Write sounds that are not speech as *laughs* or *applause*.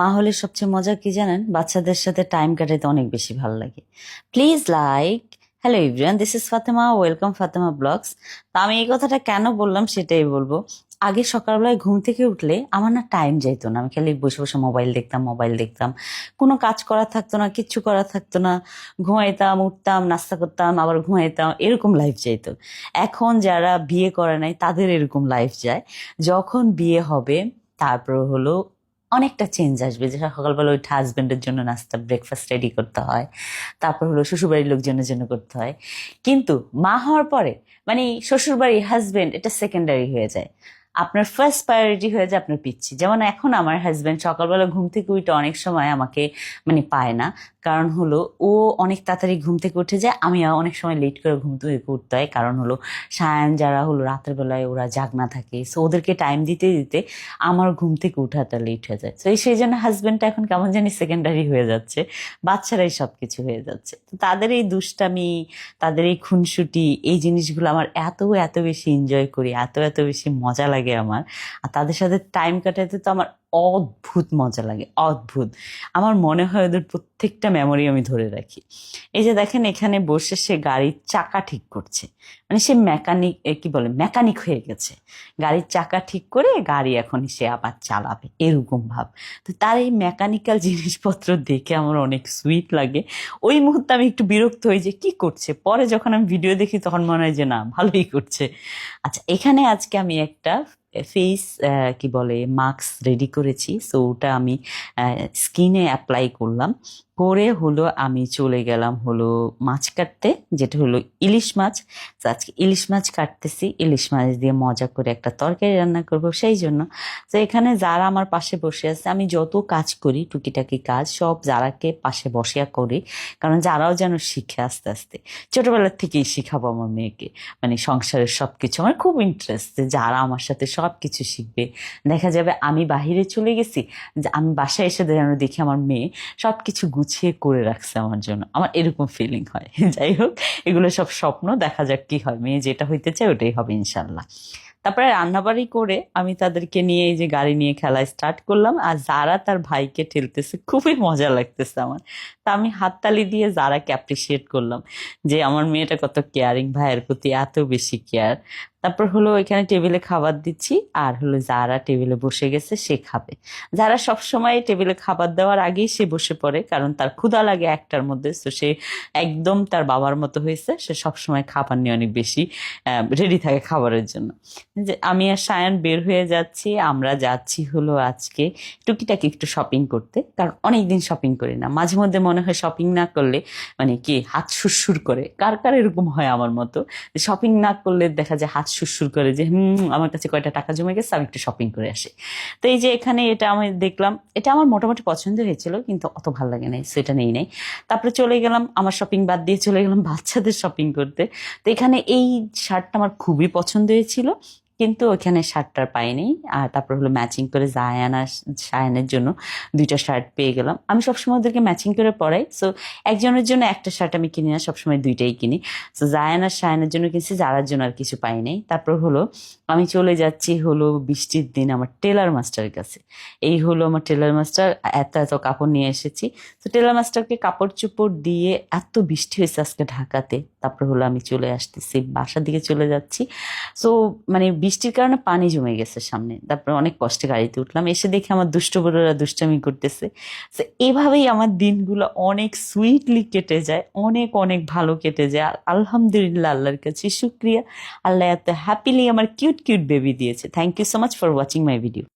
মা হলে সবচেয়ে মজা কি জানেন? বাচ্চাদের সাথে টাইম কাটাতে অনেক বেশি ভালো লাগে। Please like. Hello everyone this is Fatema. Welcome Fatema blogs. তা আমি এই কথাটা কেন বললাম সেটাই বলব। আগে সকালবেলায় ঘুম থেকে উঠলে আমার না টাইম যাইতো না। আমি খালি বসে বসে মোবাইল দেখতাম মোবাইল দেখতাম। কোনো কাজ করা থাকতো না, কিচ্ছু করা থাকতো না। ঘুমাইতাম, উঠতাম, নাস্তা করতাম, আবার ঘুমাইতাম, এরকম লাইফ যাইতো। এখন যারা বিয়ে করে নাই, তাদের এরকম লাইফ যায়। যখন বিয়ে হবে, তারপর হলো অনেকটা চেঞ্জ আসবে। যে সকালবেলা ওইটা হাজব্যান্ডের জন্য নাস্তা ব্রেকফাস্ট রেডি করতে হয়, তারপর হলো শ্বশুরবাড়ির লোকজনের জন্য করতে হয়। কিন্তু মা হওয়ার পরে মানে শ্বশুরবাড়ি হাজব্যান্ড এটা সেকেন্ডারি হয়ে যায়। আপনার ফার্স্ট প্রায়োরিটি হয়ে যায় আপনার পিচ্ছি। যেমন এখন আমার হাজব্যান্ড সকালবেলা ঘুম থেকে উঠে অনেক সময় আমাকে মানে পায় না। কারণ হলো, ও অনেক তাড়াতাড়ি ঘুম থেকে উঠে যায়, আমি অনেক সময় লেট করে ঘুম থেকে উঠতে হয়। কারণ হলো, সায়ান যারা হলো রাতের বেলায় ওরা জাগনা থাকে। সো ওদেরকে টাইম দিতে দিতে আমার ঘুম থেকে উঠাটা লেট হয়ে যায়। তো সেই জন্য হাজব্যান্ডটা এখন কেমন জানি সেকেন্ডারি হয়ে যাচ্ছে। বাচ্চারাই সব কিছু হয়ে যাচ্ছে। তো তাদের এই দুষ্টামি, তাদের এই খুনসুটি, এই জিনিসগুলো আমার এত এত বেশি এনজয় করি, এত এত বেশি মজা লাগে। আমার। আর তাদের সাথে টাইম কাটাতে তো আমার অদ্ভুত মজা লাগে, অদ্ভুত। আমার মনে হয় ওদের প্রত্যেকটা মেমোরি আমি ধরে রাখি। এই যে দেখেন এখানে বসে সে গাড়ির চাকা ঠিক করছে। মানে সে মেকানিক কি বলে মেকানিক হয়ে গেছে। গাড়ির চাকা ঠিক করে গাড়ি এখন সে আবার চালাবে, এরকম ভাব। তো তার এই মেকানিক্যাল *laughs* জিনিসপত্র দেখে আমার অনেক সুইট লাগে। ওই মুহূর্তে আমি একটু বিরক্ত হই যে কি করছে? পরে যখন আমি ভিডিও দেখি তখন মনে হয় যে না, ভালোই করছে। আচ্ছা এখানে আজকে আমি একটা ফেস কি বলে মাস্ক রেডি করেছি সো ওটা আমি স্কিনে অ্যাপ্লাই করলাম। করে হলো আমি চলে গেলাম হলো মাছ কাটতে, যেটা হলো ইলিশ মাছ। আজকে ইলিশ মাছ কাটতেছি, ইলিশ মাছ দিয়ে মজা করে একটা তরকারি রান্না করব সেই জন্য। তো এখানে যারা আমার পাশে বসে আছে, আমি যত কাজ করি, টুকিটাকি কাজ, সব যারাকে পাশে বসিয়া করি, কারণ যারাও যেন শিখে আস্তে আস্তে। ছোটোবেলার থেকেই শিখাবো আমার মেয়েকে মানে সংসারের সব কিছু আমার খুব ইন্টারেস্ট যে যারা আমার সাথে সব কিছু শিখবে। দেখা যাবে আমি বাহিরে চলে গেছি আমি বাসায় এসে যেন দেখি আমার মেয়ে সব কিছু গুছিয়ে করে রাখছে আমার জন্য। আমার এরকম ফিলিং হয়। *laughs* যাই হোক, এগুলো সব স্বপ্ন, দেখা যাক কি হয়। মেয়ে যেটা হইতে চায় ওটাই হবে ইনশাল্লাহ তারপরে রান্নাবাড়ি করে আমি তাদেরকে নিয়ে এই যে গাড়ি নিয়ে খেলা স্টার্ট করলাম। আর যারা তার ভাইকে ঠেলতেছে, খুবই মজা লাগতেছে আমার। তা আমি হাততালি দিয়ে যারাকে অ্যাপ্রিসিয়েট করলাম যে আমার মেয়েটা কত কেয়ারিং ভাইয়ের প্রতি এত বেশি কেয়ার তারপর হলো এখানে টেবিলে খাবার দিচ্ছি, আর হলো যারা টেবিলে বসে গেছে সে খাবে। যারা সব সময় টেবিলে খাবার দেওয়ার আগেই সে বসে পড়ে, কারণ তার ক্ষুধা লাগে একটার মধ্যে তো সে একদম তার বাবার মতো হয়েছে, সে সব সময় খাবার নিয়ে অনেক বেশি রেডি থাকে খাবারের জন্য। যে আমি আর সায়ান বের হয়ে যাচ্ছি, আমরা যাচ্ছি হলো আজকে টুকিটাকি একটু শপিং করতে, কারণ অনেক দিন শপিং করি না। মাঝে মধ্যে মনে হয় শপিং না করলে মানে কি, হাত সুরসুর করে। কার কার এরকম হয় আমার মতো? শপিং না করলে দেখা যায় হাত সুরসুর করে যে, হুম, আমার কাছে কয়টা টাকা জমে গেছে, আমি একটু শপিং করে আসি। তো এই যে এখানে এটা আমি দেখলাম, এটা আমার মোটামুটি পছন্দ হয়েছিল, কিন্তু অত ভালো লাগে নাই সেটা নেই নাই। তারপরে চলে গেলাম, আমার শপিং বাদ দিয়ে চলে গেলাম বাচ্চাদের শপিং করতে। তো এখানে এই শার্টটা আমার খুবই পছন্দ হয়েছিল কিন্তু ওখানে শার্টটার পাইনি আর তারপর হলো ম্যাচিং করে জায়ানা সায়ানের জন্য দুইটা শার্ট পেয়ে গেলাম। আমি সবসময় ওদেরকে ম্যাচিং করে পরাই। সো একজনের জন্য একটা শার্ট আমি কিনি না, সবসময় দুইটাই কিনি। সো জায়ানা সায়ানের জন্য কিনছি, যারার জন্য আর কিছু পাই নাই। তারপর হলো আমি চলে যাচ্ছি হলো বৃষ্টির দিন আমার টেলার মাস্টারের কাছে। এই হলো আমার টেলার মাস্টার এত এত কাপড় নিয়ে এসেছি। তো টেলার মাস্টারকে কাপড় চোপড় দিয়ে এত বৃষ্টি হয়েছে আজকে ঢাকাতে। তারপর হলো আমি চলে আসতেছি, বাসার দিকে চলে যাচ্ছি। সো মানে বৃষ্টির কারণে পানি জমে গেছে সামনে। তারপরে অনেক কষ্টে গাড়িতে উঠলাম, এসে দেখে আমার দুষ্ট বড়রা দুষ্টামি করতেছে। তো এভাবেই আমার দিনগুলো অনেক সুইটলি কেটে যায়, অনেক অনেক ভালো কেটে যায়। আর আলহামদুলিল্লাহ, আল্লাহর কাছে শুক্রিয়া। আল্লাহ এত হ্যাপিলি আমার কিউট কিউট বেবি দিয়েছে। Thank you so much for watching my video